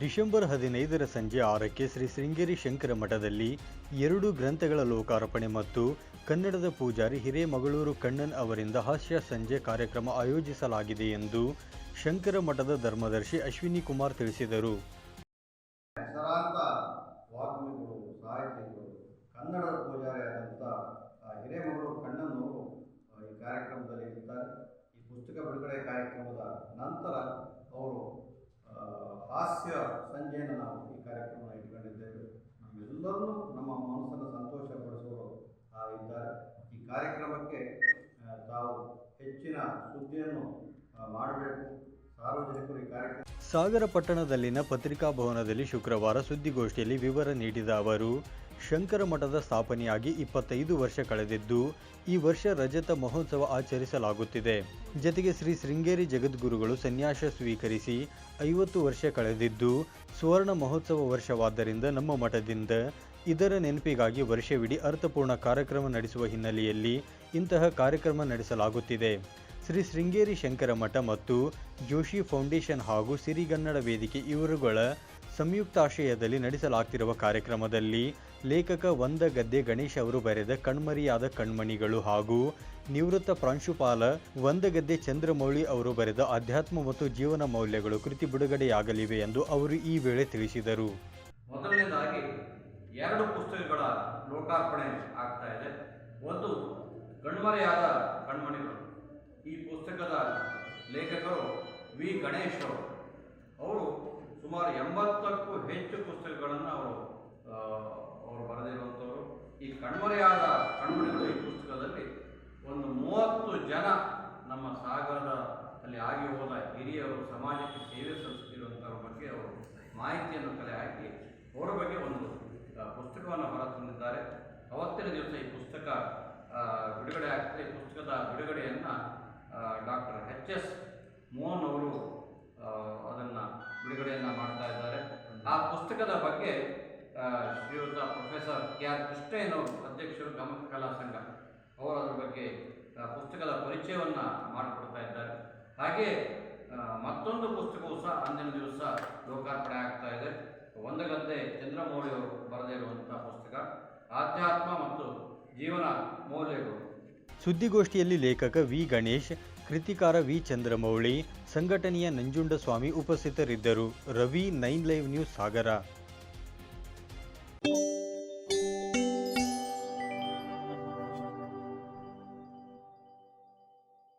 December ಹದಿನೈದರ ಸಂಜೆ ಆರಕ್ಕೆ ಶ್ರೀ ಶೃಂಗೇರಿ ಶಂಕರ ಮಠದಲ್ಲಿ ಎರಡು ಗ್ರಂಥಗಳ ಲೋಕಾರ್ಪಣೆ ಮತ್ತು ಕನ್ನಡದ ಪೂಜಾರಿ ಹಿರೇಮಗಳೂರು ಕಣ್ಣನ್ ಅವರಿಂದ ಹಾಸ್ಯ ಸಂಜೆ ಕಾರ್ಯಕ್ರಮ ಆಯೋಜಿಸಲಾಗಿದೆ ಎಂದು ಶಂಕರ ಮಠದ ಧರ್ಮದರ್ಶಿ ಅಶ್ವಿನಿ ಕುಮಾರ್ ತಿಳಿಸಿದರು. ಕನ್ನಡದ ಈ ಕಾರ್ಯಕ್ರಮದಲ್ಲಿ ಇರ್ತಾರೆ. ಪುಸ್ತಕ ಬಿಡುಗಡೆ ಕಾರ್ಯಕ್ರಮದ ನಂತರ ಅವರು ಹಾಸ್ಯ ಸಂಜೆಯನ್ನು ನಾವು ಈ ಕಾರ್ಯಕ್ರಮ ಇಟ್ಕೊಂಡಿದ್ದೇವೆ. ನಮ್ಮೆಲ್ಲರನ್ನೂ ನಮ್ಮ ಮನಸ್ಸನ್ನು ಸಂತೋಷಪಡಿಸುವವರು ಆ, ಇದ್ದಾರೆ. ಈ ಕಾರ್ಯಕ್ರಮಕ್ಕೆ ತಾವು ಹೆಚ್ಚಿನ ಸುದ್ದಿಯನ್ನು ಮಾಡಬೇಕು. ಸಾರ್ವಜನಿಕರು ಈ ಕಾರ್ಯಕ್ರಮ ಸಾಗರ ಪಟ್ಟಣದಲ್ಲಿನ ಪತ್ರಿಕಾ ಭವನದಲ್ಲಿ ಶುಕ್ರವಾರ ಸುದ್ದಿಗೋಷ್ಠಿಯಲ್ಲಿ ವಿವರ ನೀಡಿದ ಅವರು ಶಂಕರ ಮಠದ ಸ್ಥಾಪನೆಯಾಗಿ ಇಪ್ಪತ್ತೈದು ವರ್ಷ ಕಳೆದಿದ್ದು, ಈ ವರ್ಷ ರಜತ ಮಹೋತ್ಸವ ಆಚರಿಸಲಾಗುತ್ತಿದೆ. ಜತೆಗೆ ಶ್ರೀ ಶೃಂಗೇರಿ ಜಗದ್ಗುರುಗಳು ಸನ್ಯಾಸ ಸ್ವೀಕರಿಸಿ ಐವತ್ತು ವರ್ಷ ಕಳೆದಿದ್ದು, ಸುವರ್ಣ ಮಹೋತ್ಸವ ವರ್ಷವಾದ್ದರಿಂದ ನಮ್ಮ ಮಠದಿಂದ ಇದರ ನೆನಪಿಗಾಗಿ ವರ್ಷವಿಡೀ ಅರ್ಥಪೂರ್ಣ ಕಾರ್ಯಕ್ರಮ ನಡೆಸುವ ಹಿನ್ನೆಲೆಯಲ್ಲಿ ಇಂತಹ ಕಾರ್ಯಕ್ರಮ ನಡೆಸಲಾಗುತ್ತಿದೆ. ಶ್ರೀ ಶೃಂಗೇರಿ ಶಂಕರ ಮಠ ಮತ್ತು ಜೋಶಿ ಫೌಂಡೇಶನ್ ಹಾಗೂ ಸಿರಿಗನ್ನಡ ವೇದಿಕೆ ಇವರುಗಳ ಸಂಯುಕ್ತಾಶ್ರಯದಲ್ಲಿ ನಡೆಸಲಾಗ್ತಿರುವ ಕಾರ್ಯಕ್ರಮದಲ್ಲಿ ಲೇಖಕ ವಂದಗದ್ದೆ ಗಣೇಶ್ ಅವರು ಬರೆದ ಕಣ್ಮರಿಯಾದ ಕಣ್ಮಣಿಗಳು ಹಾಗೂ ನಿವೃತ್ತ ಪ್ರಾಂಶುಪಾಲ ವಂದಗದ್ದೆ ಚಂದ್ರಮೌಳಿ ಅವರು ಬರೆದ ಅಧ್ಯಾತ್ಮ ಮತ್ತು ಜೀವನ ಮೌಲ್ಯಗಳು ಕೃತಿ ಬಿಡುಗಡೆಯಾಗಲಿವೆ ಎಂದು ಅವರು ಈ ವೇಳೆ ತಿಳಿಸಿದರು. ಮೊದಲನೇದಾಗಿ ಎರಡು ಪುಸ್ತಕಗಳ ಲೋಕಾರ್ಪಣೆ ಆಗ್ತಾ ಇದೆ. ಒಂದು ಕಣ್ಮರೆಯಾದ ಕಣ್ಮಣಿಗಳು. ಈ ಪುಸ್ತಕದ ಲೇಖಕರು ವಿ. ಗಣೇಶ್ ಅವರು. ಸುಮಾರು ಎಂಬತ್ತಕ್ಕೂ ಹೆಚ್ಚು ಪುಸ್ತಕಗಳನ್ನು ಅವರು ಅವರು ಬರೆದಿರುವಂಥವರು. ಈ ಕಣ್ಮರೆಯಾದ ಕಣ್ಮಣಿಗಳು ಈ ಪುಸ್ತಕದಲ್ಲಿ ಒಂದು ಮೂವತ್ತು ಜನ ನಮ್ಮ ಸಾಗರದ ಅಲ್ಲಿ ಆಗಿ ಹೋದ ಹಿರಿಯರು ಸಮಾಜಕ್ಕೆ ಸೇವೆ ಸಲ್ಲಿಸುತ್ತಿರುವಂಥವ್ರ ಬಗ್ಗೆ ಅವರು ಮಾಹಿತಿಯನ್ನು ಕಲೆ ಹಾಕಿ, ಅವರ ಬಗ್ಗೆ ಒಂದು ಪುಸ್ತಕವನ್ನು ಹೊರತಂದಿದ್ದಾರೆ. ಅವತ್ತಿನ ದಿವಸ ಈ ಪುಸ್ತಕ ಬಿಡುಗಡೆ ಆಗ್ತದೆ. ಈ ಪುಸ್ತಕದ ಬಿಡುಗಡೆಯನ್ನು ಡಾಕ್ಟರ್ ಎಚ್ ಎಸ್ ಮೋಹನ್ ಬಗ್ಗೆ ಶ್ರೀಯುತ ಪ್ರೊಫೆಸರ್ ಕೆ ಆರ್ ಕೃಷ್ಣಯ್ಯನವರು ಅಧ್ಯಕ್ಷರು ಗಮಕ ಕಲಾ ಸಂಘ, ಅವರು ಅದರ ಬಗ್ಗೆ ಪುಸ್ತಕದ ಪರಿಚಯವನ್ನು ಮಾಡಿಕೊಡ್ತಾ ಇದ್ದಾರೆ. ಹಾಗೆ ಮತ್ತೊಂದು ಪುಸ್ತಕವು ಸಹ ಅಂದಿನ ದಿವಸ ಲೋಕಾರ್ಪಣೆ ಆಗ್ತಾ ಇದೆ. ಒಂದಗದ್ದೆ ಚಂದ್ರಮೌಳಿ ಅವರು ಬರೆದಿರುವಂಥ ಪುಸ್ತಕ, ಆಧ್ಯಾತ್ಮ ಮತ್ತು ಜೀವನ ಮೌಲ್ಯಗಳು. ಸುದ್ದಿಗೋಷ್ಠಿಯಲ್ಲಿ ಲೇಖಕ ವಿ ಗಣೇಶ್, ಕೃತಿಕಾರ ವಿ ಚಂದ್ರಮೌಳಿ, ಸಂಘಟನೆಯ ನಂಜುಂಡಸ್ವಾಮಿ ಉಪಸ್ಥಿತರಿದ್ದರು. Ravi, nine live news Sagar.